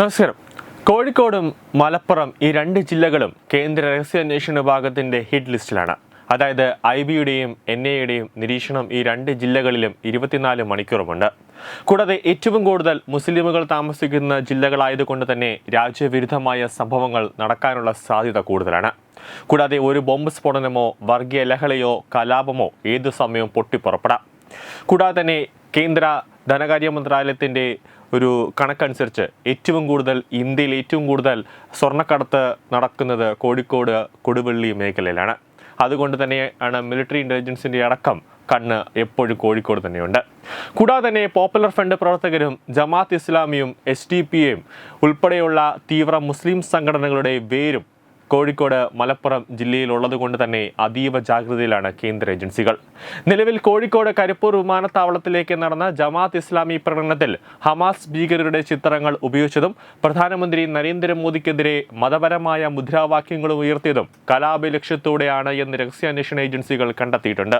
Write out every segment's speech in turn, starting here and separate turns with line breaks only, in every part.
നമസ്കാരം. കോഴിക്കോടും മലപ്പുറം ഈ രണ്ട് ജില്ലകളും കേന്ദ്ര രഹസ്യാന്വേഷണ വിഭാഗത്തിന്റെ ഹിറ്റ് ലിസ്റ്റിലാണ് അതായത് ഐ ബിയുടെയും എൻ ഐയുടെയും നിരീക്ഷണം ഈ രണ്ട് ജില്ലകളിലും ഇരുപത്തിനാല് മണിക്കൂറുമുണ്ട്. കൂടാതെ ഏറ്റവും കൂടുതൽ മുസ്ലിമുകൾ താമസിക്കുന്ന ജില്ലകളായതുകൊണ്ട് തന്നെ രാജ്യവിരുദ്ധമായ സംഭവങ്ങൾ നടക്കാനുള്ള സാധ്യത കൂടുതലാണ്. കൂടാതെ ഒരു ബോംബ് സ്ഫോടനമോ വർഗീയ ലഹളയോ കലാപമോ ഏതു സമയവും പൊട്ടിപ്പുറപ്പെടാം. കൂടാതെ തന്നെ കേന്ദ്ര ധനകാര്യ മന്ത്രാലയത്തിന്റെ ഒരു കണക്കനുസരിച്ച് ഏറ്റവും കൂടുതൽ ഇന്ത്യയിൽ ഏറ്റവും കൂടുതൽ സ്വർണക്കടത്ത് നടക്കുന്നത് കോഴിക്കോട് കൊടുവള്ളി മേഖലയിലാണ്. അതുകൊണ്ട് തന്നെയാണ് മിലിറ്ററി ഇന്റലിജൻസിന്റെ അടക്കം കണ്ണ് എപ്പോഴും കോഴിക്കോട് തന്നെയുണ്ട്. കൂടാതെ തന്നെ പോപ്പുലർ ഫ്രണ്ട് പ്രവർത്തകരും ജമാത്ത് ഇസ്ലാമിയും എസ് ഉൾപ്പെടെയുള്ള തീവ്ര മുസ്ലിം സംഘടനകളുടെ വേരും കോഴിക്കോട് മലപ്പുറം ജില്ലയിലുള്ളത് കൊണ്ട് തന്നെ അതീവ ജാഗ്രതയിലാണ് കേന്ദ്ര ഏജൻസികൾ. നിലവിൽ കോഴിക്കോട് കരിപ്പൂർ വിമാനത്താവളത്തിലേക്ക് നടന്ന ജമാഅത്ത് ഇസ്ലാമി പ്രകടനത്തിൽ ഹമാസ് ഭീകരരുടെ ചിത്രങ്ങൾ ഉപയോഗിച്ചതും പ്രധാനമന്ത്രി നരേന്ദ്രമോദിക്കെതിരെ മതപരമായ മുദ്രാവാക്യങ്ങളും ഉയർത്തിയതും കലാപ ലക്ഷ്യത്തോടെയാണ് എന്ന് രഹസ്യാന്വേഷണ ഏജൻസികൾ കണ്ടെത്തിയിട്ടുണ്ട്.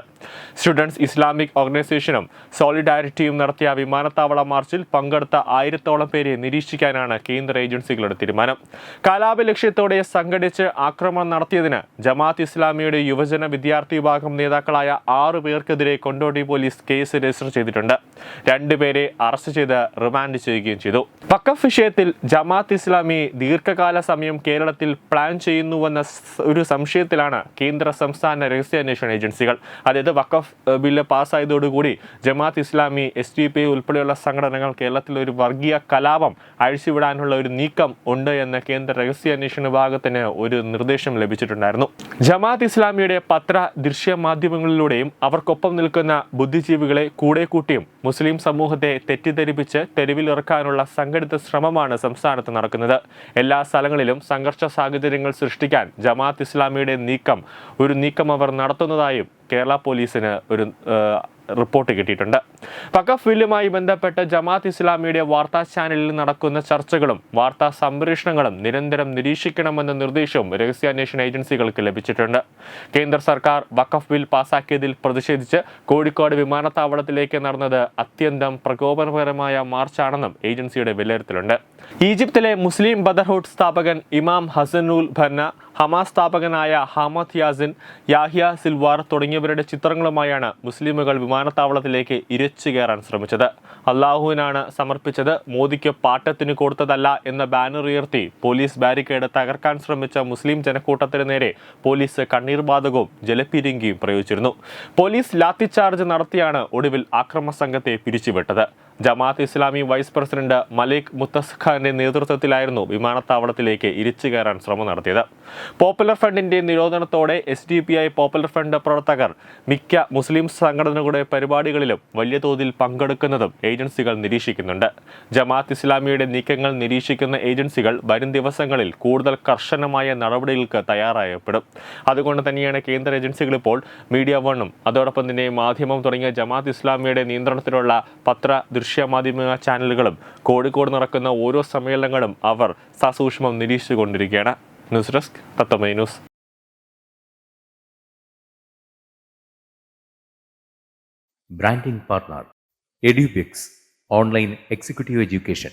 സ്റ്റുഡൻസ് ഇസ്ലാമിക് ഓർഗനൈസേഷനും സോളിഡാരിറ്റിയും നടത്തിയ വിമാനത്താവള മാർച്ചിൽ പങ്കെടുത്ത ആയിരത്തോളം പേരെ നിരീക്ഷിക്കാനാണ് കേന്ദ്ര ഏജൻസികളുടെ തീരുമാനം. കലാപ ലക്ഷ്യത്തോടെ സംഘടിച്ച് ആക്രമണം നടത്തിയതിന് ജമാഅത്ത് ഇസ്ലാമിയുടെ യുവജന വിദ്യാർത്ഥി വിഭാഗം നേതാക്കളായ ആറു പേർക്കെതിരെ കൊണ്ടോട്ടി പോലീസ് കേസ് രജിസ്റ്റർ ചെയ്തിട്ടുണ്ട്. രണ്ടുപേരെ അറസ്റ്റ് ചെയ്ത് റിമാൻഡ് ചെയ്യുകയും ചെയ്തു. വഖഫ് വിഷയത്തിൽ ജമാഅത്ത് ഇസ്ലാമി ദീർഘകാല സമയം കേരളത്തിൽ പ്ലാൻ ചെയ്യുന്നുവെന്ന ഒരു സംശയത്തിലാണ് കേന്ദ്ര സംസ്ഥാന രഹസ്യാന്വേഷണ ഏജൻസികൾ. അതായത് വക്കഫ് bill പാസ്സായതോടുകൂടി Jamaat Islami S D P ഉൾപ്പെടെയുള്ള സംഘടനകൾ കേരളത്തിൽ ഒരു വർഗീയ കലാപം അഴിച്ചുവിടാനുള്ള ഒരു നീക്കം ഉണ്ട് എന്ന് കേന്ദ്ര രഹസ്യാന്വേഷണ വിഭാഗത്തിന് ഒരു നിർദ്ദേശം ലഭിച്ചിട്ടുണ്ടായിരുന്നു. ജമാഅത്ത് ഇസ്ലാമിയുടെ പത്ര ദൃശ്യ മാധ്യമങ്ങളിലൂടെയും അവർക്കൊപ്പം നിൽക്കുന്ന ബുദ്ധിജീവികളെ കൂടെ കൂട്ടിയും മുസ്ലിം സമൂഹത്തെ തെറ്റിദ്ധരിപ്പിച്ച് തെരുവിലിറക്കാനുള്ള സംഘടിത ശ്രമമാണ് സംസ്ഥാനത്ത് നടക്കുന്നത്. എല്ലാ സ്ഥലങ്ങളിലും സംഘർഷ സാഹചര്യങ്ങൾ സൃഷ്ടിക്കാൻ ജമാഅത്ത് ഇസ്ലാമിയുടെ നീക്കം ഒരു നീക്കം അവർ നടത്തുന്നതായും കേരള പോലീസിന് ഒരു റിപ്പോർട്ട് കിട്ടിയിട്ടുണ്ട്. വഖഫ് ബില്ലുമായി ബന്ധപ്പെട്ട് ജമാഅത്ത് ഇസ്ലാമിയുടെ വാർത്താ ചാനലിൽ നടക്കുന്ന ചർച്ചകളും വാർത്താ സംപ്രേഷണങ്ങളും നിരന്തരം നിരീക്ഷിക്കണമെന്ന നിർദ്ദേശവും രഹസ്യാന്വേഷണ ഏജൻസികൾക്ക് ലഭിച്ചിട്ടുണ്ട്. കേന്ദ്ര സർക്കാർ വഖഫ് ബിൽ പാസാക്കിയതിൽ പ്രതിഷേധിച്ച് കോഴിക്കോട് വിമാനത്താവളത്തിലേക്ക് നടന്നത് അത്യന്തം പ്രകോപനപരമായ മാർച്ചാണെന്നും ഏജൻസിയുടെ വിലയിരുത്തലുണ്ട്. ഈജിപ്തിലെ മുസ്ലിം ബദർഹുഡ് സ്ഥാപകൻ ഇമാം ഹസനുൽ ഭന്ന ഹമാസ് സ്ഥാപകനായ ഹമദ് യാസിൻ യാഹിയ സിൽവാർ തുടങ്ങിയവരുടെ ചിത്രങ്ങളുമായാണ് മുസ്ലിമുകൾ വിമാനത്താവളത്തിലേക്ക് ഇരച്ചു കയറാൻ ശ്രമിച്ചത്. അള്ളാഹുവിനാണ് സമർപ്പിച്ചത് മോദിക്ക് പാട്ടത്തിന് കൊടുത്തതല്ല എന്ന ബാനർ ഉയർത്തി പോലീസ് ബാരിക്കേഡ് തകർക്കാൻ ശ്രമിച്ച മുസ്ലിം ജനക്കൂട്ടത്തിന് നേരെ പോലീസ് കണ്ണീർവാതകവും ജലപീരങ്കിയും പ്രയോഗിച്ചിരുന്നു. പോലീസ് ലാത്തിചാർജ് നടത്തിയാണ് ഒടുവിൽ ആക്രമ സംഘത്തെ പിരിച്ചുവിട്ടത്. ജമാഅത്ത് ഇസ്ലാമി വൈസ് പ്രസിഡന്റ് മലിക് മുത്തസ്ഖാന്റെ നേതൃത്വത്തിലായിരുന്നു വിമാനത്താവളത്തിലേക്ക് ഇരിച്ചു കയറാൻ ശ്രമം നടത്തിയത്. പോപ്പുലർ ഫ്രണ്ടിന്റെ നിരോധനത്തോടെ S D P I popular front പ്രവർത്തകർ മിക്ക മുസ്ലിം സംഘടനകളുടെ പരിപാടികളിലും വലിയ തോതിൽ പങ്കെടുക്കുന്നതും ഏജൻസികൾ നിരീക്ഷിക്കുന്നുണ്ട്. ജമാഅത്ത് ഇസ്ലാമിയുടെ നീക്കങ്ങൾ നിരീക്ഷിക്കുന്ന ഏജൻസികൾ വരും ദിവസങ്ങളിൽ കൂടുതൽ കർശനമായ നടപടികൾക്ക് തയ്യാറായപ്പെടും. അതുകൊണ്ട് തന്നെയാണ് കേന്ദ്ര ഏജൻസികൾ ഇപ്പോൾ മീഡിയ വണ്ണും. അതോടൊപ്പം തന്നെ മാധ്യമം തുടങ്ങിയ ജമാഅത്ത് ഇസ്ലാമിയുടെ നിയന്ത്രണത്തിലുള്ള പത്ര ദൃശ്യ മാധ്യമ ചാനലുകളും കോഴിക്കോട് നടക്കുന്ന ഓരോ സമ്മേളനങ്ങളും അവർ സസൂക്ഷ്മം നിരീക്ഷിച്ചുകൊണ്ടിരിക്കുകയാണ്. News desk തത്തമൈ news.
Branding partner online executive education.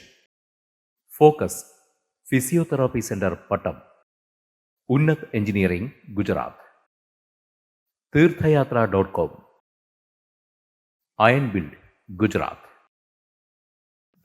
Focus physiotherapy centre Pattom. Engineering Gujarat. Theerthayatra dot com. Iron build Gujarat.